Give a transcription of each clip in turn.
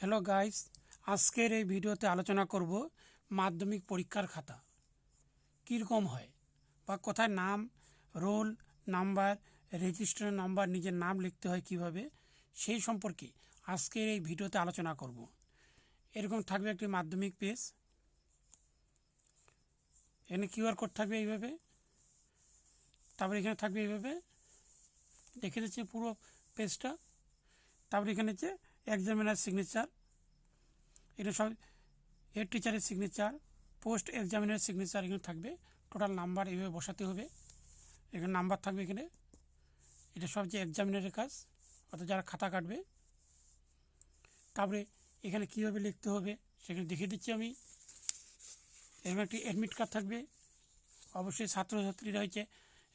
Hello guys আজকের এই ভিডিওতে আলোচনা করব মাধ্যমিক পরীক্ষার খাতা। কীরকম হয়? বা কোথায় নাম, রোল নাম্বার রেজিস্ট্রেশন নাম্বার, নিজের নাম লিখতে হয় কীভাবে? সেই সম্পর্কে আজকের এই ভিডিওতে আলোচনা করব। এরকম থাকবে একটি মাধ্যমিক পেজ। এখানে কিউআর কোড থাকবে এইভাবে। তারপরে এখানে থাকবে এইভাবে। দেখে দিচ্ছে পুরো পেজটা। তারপরে এখানে হচ্ছে এক্সামিনার সিগনেচার এটা সব হেড টিচারের সিগনেচার পোস্ট এক্সামিনার সিগনেচার এখানে থাকবে। টোটাল নাম্বার এইভাবে বসাতে হবে। এখানে নাম্বার থাকবে এখানে। এটা সব যে এক্সামিনারের কাজ, অর্থাৎ যারা খাতা কাটবে। তারপরে এখানে কীভাবে লিখতে হবে, সেখানে দেখিয়ে দিচ্ছি আমি। এরকম একটি অ্যাডমিট কার্ড থাকবে। অবশ্যই ছাত্রছাত্রীরা হচ্ছে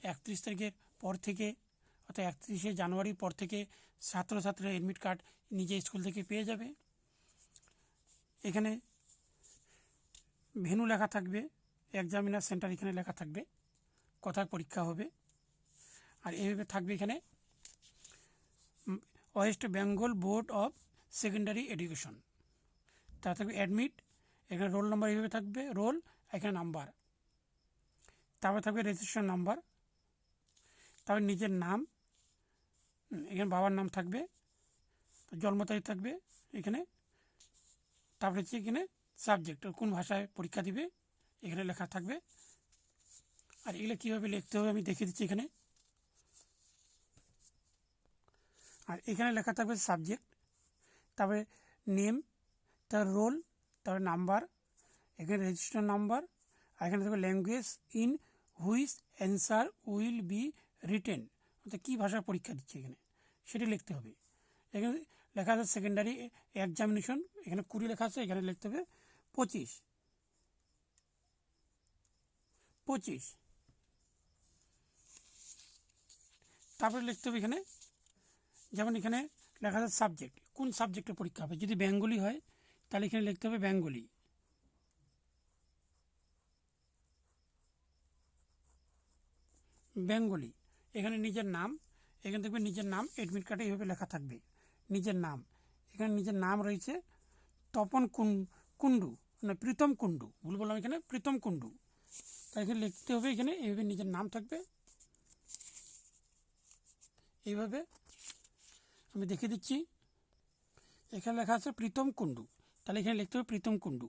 একত্রিশ তারিখের পর থেকে অর্থাৎ একত্রিশে জানুয়ারির পর থেকে ছাত্রছাত্রীরা অ্যাডমিট কার্ড নিজে স্কুল থেকে পেয়ে যাবে। এখানে ভেনু লেখা থাকবে এক্সামিনার সেন্টার এখানে লেখা থাকবে কোথায় পরীক্ষা হবে। আর এইভাবে থাকবে এখানে West Bengal board of secondary education তার থাকবে অ্যাডমিট এখানে রোল নাম্বার এইভাবে থাকবে রোল এখানে নাম্বার তারপর থাকবে রেজিস্ট্রেশন নাম্বার তারপর নিজের নাম এখানে বাবার নাম থাকবে, জন্ম তারিখ থাকবে, এখানে। তারপরে হচ্ছে এখানে সাবজেক্ট কোন ভাষায় পরীক্ষা দিবে, এখানে লেখা থাকবে। আর এগুলো কীভাবে লিখতে হবে আমি দেখিয়ে দিচ্ছি এখানে। আর এখানে লেখা থাকবে সাবজেক্ট তারপরে নেম তার রোল তারপরে নাম্বার এখানে রেজিস্ট্রেশন নাম্বার আর এখানে থাকবে language in which answer will be written অর্থাৎ কী ভাষায় পরীক্ষা দিচ্ছে এখানে? সেটি লিখতে হবে। এখানে লেখা আছে সেকেন্ডারি এক্সামিনেশন এখানে কুড়ি লেখা আছে, এখানে লিখতে হবে পঁচিশ। পঁচিশ। তারপরে লিখতে হবে এখানে, যেমন এখানে লেখা আছে সাবজেক্ট কোন সাবজেক্টে পরীক্ষা হবে? যদি বেঙ্গলি হয়, তাহলে এখানে লিখতে হবে বেঙ্গলি। বেঙ্গলি, এখানে নিজের নাম এখানে দেখবে নিজের নাম অ্যাডমিট কার্ডে এইভাবে লেখা থাকবে। নিজের নাম। এখানে নিজের নাম রয়েছে তপন কুন কুণ্ডু মানে প্রীতম কুণ্ডু ভুল বললাম এখানে, প্রীতম কুণ্ডু তাই এখানে লিখতে হবে, এখানে এইভাবে নিজের নাম থাকবে। এইভাবে আমি দেখে দিচ্ছি। এখানে লেখা আছে প্রীতম কুণ্ডু তাহলে এখানে লিখতে হবে প্রীতম কুণ্ডু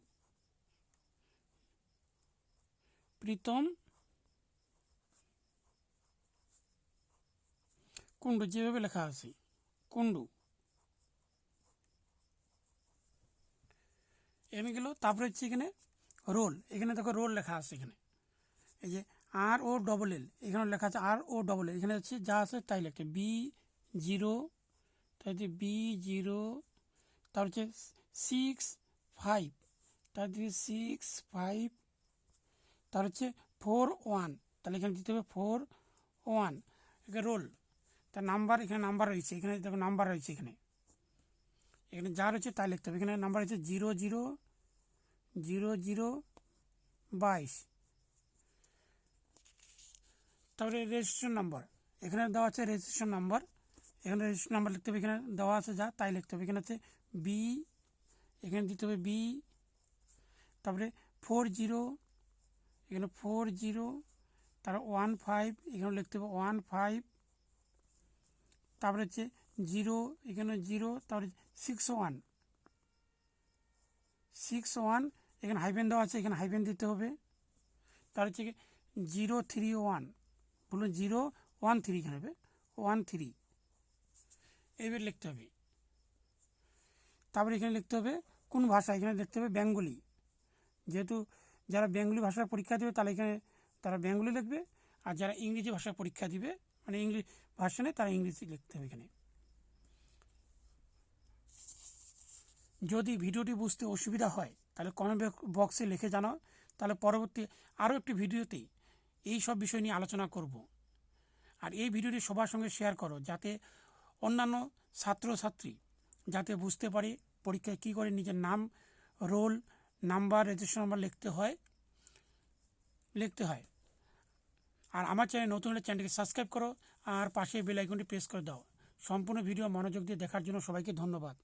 প্রীতম কুণ্ডু যেভাবে লেখা আছে, কুণ্ডু। এমনি গেল, তারপরে হচ্ছে এখানে রোল। এখানে দেখো রোল লেখা আছে এখানে। এই যে আর ও ডবল এল এখানে লেখা আছে আর ও ডবল এল এখানে হচ্ছে যা আছে তাই লেখছে বি জিরো তার হচ্ছে বি জিরো তার হচ্ছে সিক্স ফাইভ তার হচ্ছে সিক্স ফাইভ তার হচ্ছে ফোর ওয়ান তাহলে এখানে দিতে হবে ফোর ওয়ান রোল তার নাম্বার এখানে নাম্বার রয়েছে, এখানে দেখো নাম্বার রয়েছে এখানে। এখানে যা রয়েছে তাই লিখতে হবে। এখানে নাম্বার হচ্ছে জিরো জিরো জিরো জিরো বাইশ। তারপরে রেজিস্ট্রেশন নাম্বার এখানে দেওয়া আছে রেজিস্ট্রেশন নাম্বার এখানে রেজিস্ট্রেশন নাম্বার লিখতে হবে, এখানে দেওয়া আছে যা, তাই লিখতে হবে। এখানে হচ্ছে বি এখানে দিতে হবে বি তারপরে ফোর জিরো এখানে ফোর জিরো তারপরে ওয়ান ফাইভ এখানে লিখতে হবে ওয়ান ফাইভ তারপরে হচ্ছে জিরো, এখানে জিরো, তারপরে সিক্স ওয়ান সিক্স ওয়ান এখানে হাইভেন দেওয়া আছে, এখানে হাইভেন দিতে হবে। তার হচ্ছে জিরো থ্রি ওয়ান বলুন জিরো ওয়ান থ্রি এখানে হবে ওয়ান থ্রি এইভাবে লিখতে হবে। তারপরে এখানে লিখতে হবে কোন ভাষা, এখানে লিখতে হবে বেঙ্গলি। যেহেতু যারা বেঙ্গলি ভাষার পরীক্ষা দেবে, তাহলে এখানে তারা বেঙ্গলি লিখবে, আর যারা ইংরেজি ভাষার পরীক্ষা দিবে মানে ইংলিশ ভার্সনে তারা ইংরেজি লিখতে হবে এখানে। যদি ভিডিওটি বুঝতে অসুবিধা হয়, তাহলে কমেন্ট বক্সে লিখে জানাও। তাহলে পরবর্তী আরও একটি ভিডিওতে এই সব বিষয় নিয়ে আলোচনা করব। আর এই ভিডিওটি সবার সঙ্গে শেয়ার করো, যাতে অন্যান্য ছাত্রছাত্রী যাতে বুঝতে পারে পরীক্ষায় কী করে নিজের নাম রোল নাম্বার রেজিস্ট্রেশন নাম্বার লিখতে হয় লিখতে হয়। আর আমার চ্যানেল নতুন হলে চ্যানেলকে সাবস্ক্রাইব করো আর পাশে বেল আইকনটি প্রেস করে দাও। সম্পূর্ণ ভিডিও মনোযোগ দিয়ে দেখার জন্য সবাইকে ধন্যবাদ।